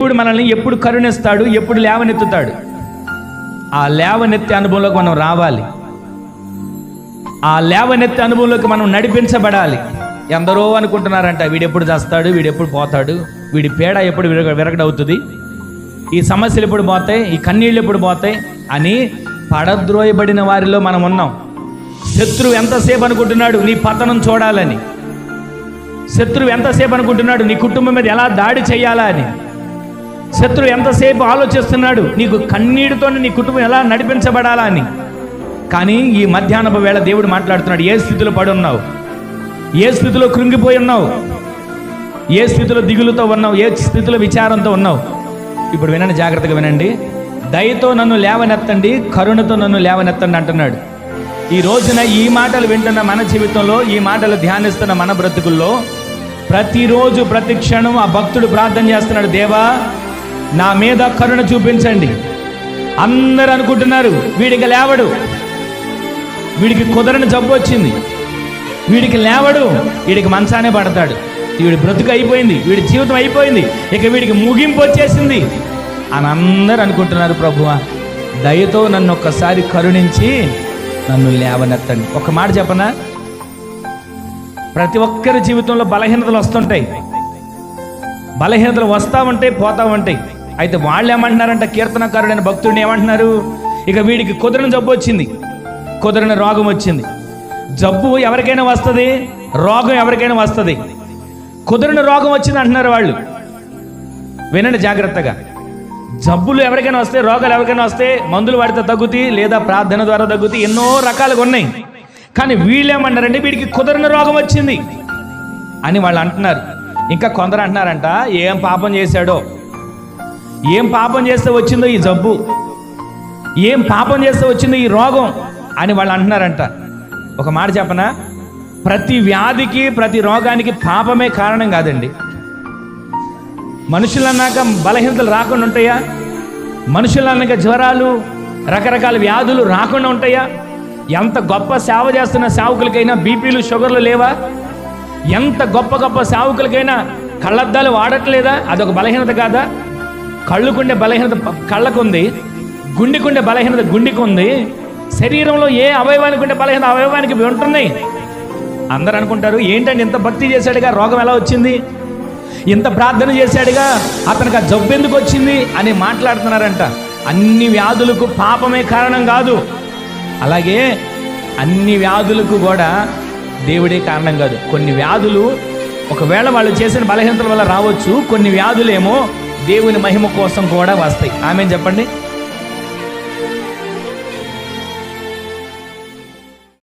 దేవుడు మనల్ని ఎప్పుడు కరుణిస్తాడు ఎప్పుడు లేవనెత్తుతాడు. ఆ లేవనెత్తే అనుభవంలోకి మనం రావాలి. ఆ లేవనెత్తే అనుభవంలోకి మనం నడిపించబడాలి. ఎందరో అనుకుంటున్నారంట వీడెప్పుడు చేస్తాడు వీడెప్పుడు పోతాడు వీడి పేడ ఎప్పుడు విరగ విరగడవుతుంది. ఈ సమస్యలు ఎప్పుడు పోతాయి ఈ కన్నీళ్ళు ఎప్పుడు పోతాయి అని పడద్రోయబడిన వారిలో మనం ఉన్నాం. శత్రువు ఎంతసేపు అనుకుంటున్నాడు నీ పతనం చూడాలని. శత్రువు ఎంతసేపు అనుకుంటున్నాడు నీ కుటుంబం మీద ఎలా దాడి చేయాలా అని. శత్రువు ఎంతసేపు ఆలోచిస్తున్నాడు? నీకు కన్నీటితో నీ కుటుంబం ఎలా నడిపించబడాలా అని. కానీ ఈ మధ్యాహ్నపు వేళ దేవుడు మాట్లాడుతున్నాడు ఏ స్థితిలో పడి ఉన్నావు ఏ స్థితిలో కృంగిపోయి ఉన్నావు? ఏ స్థితిలో దిగులుతో ఉన్నావు? ఏ స్థితిలో విచారంతో ఉన్నావు? ఇప్పుడు వినండి జాగ్రత్తగా వినండి. దయతో నన్ను లేవనెత్తండి కరుణతో నన్ను లేవనెత్తండి అంటున్నాడు. ఈ రోజున ఈ మాటలు వింటున్న మన జీవితంలో ఈ మాటలు ధ్యానిస్తున్న మన బ్రతుకుల్లో ప్రతిరోజు ప్రతి క్షణం ఆ భక్తుడు ప్రార్థన చేస్తున్నాడు దేవా నా మీద కరుణ చూపించండి. అందరూ అనుకుంటున్నారు వీడికి లేవడు. వీడికి కుదరని జబ్బు వచ్చింది. వీడికి లేవడు వీడికి మంచానే పడతాడు. వీడి బ్రతుకు అయిపోయింది వీడి జీవితం అయిపోయింది ఇక వీడికి ముగింపు వచ్చేసింది అని అందరూ అనుకుంటున్నారు ప్రభువా. దయతో నన్ను ఒక్కసారి కరుణించి నన్ను లేవనెత్తండి. ఒక మాట చెప్పనా? ప్రతి ఒక్కరి జీవితంలో బలహీనతలు వస్తుంటాయి. బలహీనతలు వస్తా ఉంటాయి పోతా ఉంటాయి. అయితే వాళ్ళు ఏమంటున్నారంట కీర్తనకారుడైన భక్తుడిని ఏమంటున్నారు? ఇక వీడికి కుదరని జబ్బు వచ్చింది. కుదరని రోగం వచ్చింది. జబ్బు ఎవరికైనా వస్తుంది? రోగం ఎవరికైనా వస్తుంది. కుదరని రోగం వచ్చింది అంటున్నారు వాళ్ళు. వినండి జాగ్రత్తగా. జబ్బులు ఎవరికైనా వస్తే రోగాలు ఎవరికైనా వస్తే మందులు వాడితే తగ్గుతాయి లేదా ప్రార్థన ద్వారా తగ్గుతాయి ఎన్నో రకాలుగా ఉన్నాయి. కానీ వీళ్ళు వీడికి కుదరని రోగం వచ్చింది అని వాళ్ళు అంటున్నారు. ఇంకా కొందరు అంటున్నారంట ఏం పాపం చేశాడో? ఏం పాపం చేస్తే వచ్చిందో ఈ జబ్బు? ఏం పాపం చేస్తే వచ్చిందో ఈ రోగం? అని వాళ్ళు అంటున్నారంట. ఒక మాట చెప్పనా? ప్రతి వ్యాధికి ప్రతి రోగానికి పాపమే కారణం కాదండి. మనుషులు అన్నాక బలహీనతలు రాకుండా ఉంటాయా? మనుషులు అన్నాక జ్వరాలు రకరకాల వ్యాధులు రాకుండా ఉంటాయా? ఎంత గొప్ప సేవ చేస్తున్న సేవకులకైనా బీపీలు షుగర్లు లేవా? ఎంత గొప్ప గొప్ప సేవకులకైనా కళ్ళద్దాలు వాడట్లేదా? అదొక బలహీనత కాదా? కళ్ళుకుండే బలహీనత కళ్ళకుంది గుండెకుండే బలహీనత గుండెకు ఉంది శరీరంలో ఏ అవయవానికి ఉండే బలహీనత అవయవానికి ఉంటుంది. అందరు అనుకుంటారు ఏంటంటే ఇంత భక్తి చేశాడుగా రోగం ఎలా వచ్చింది? ఇంత ప్రార్థన చేశాడుగా అతనికి ఆ జబ్బు ఎందుకు వచ్చింది? అని మాట్లాడుతున్నారంట. అన్ని వ్యాధులకు పాపమే కారణం కాదు. అలాగే అన్ని వ్యాధులకు కూడా దేవుడే కారణం కాదు. కొన్ని వ్యాధులు ఒకవేళ వాళ్ళు చేసిన బలహీనతల వల్ల రావచ్చు కొన్ని వ్యాధులేమో దేవుని మహిమ కోసం కూడా వస్తాయి. ఆమె చెప్పండి?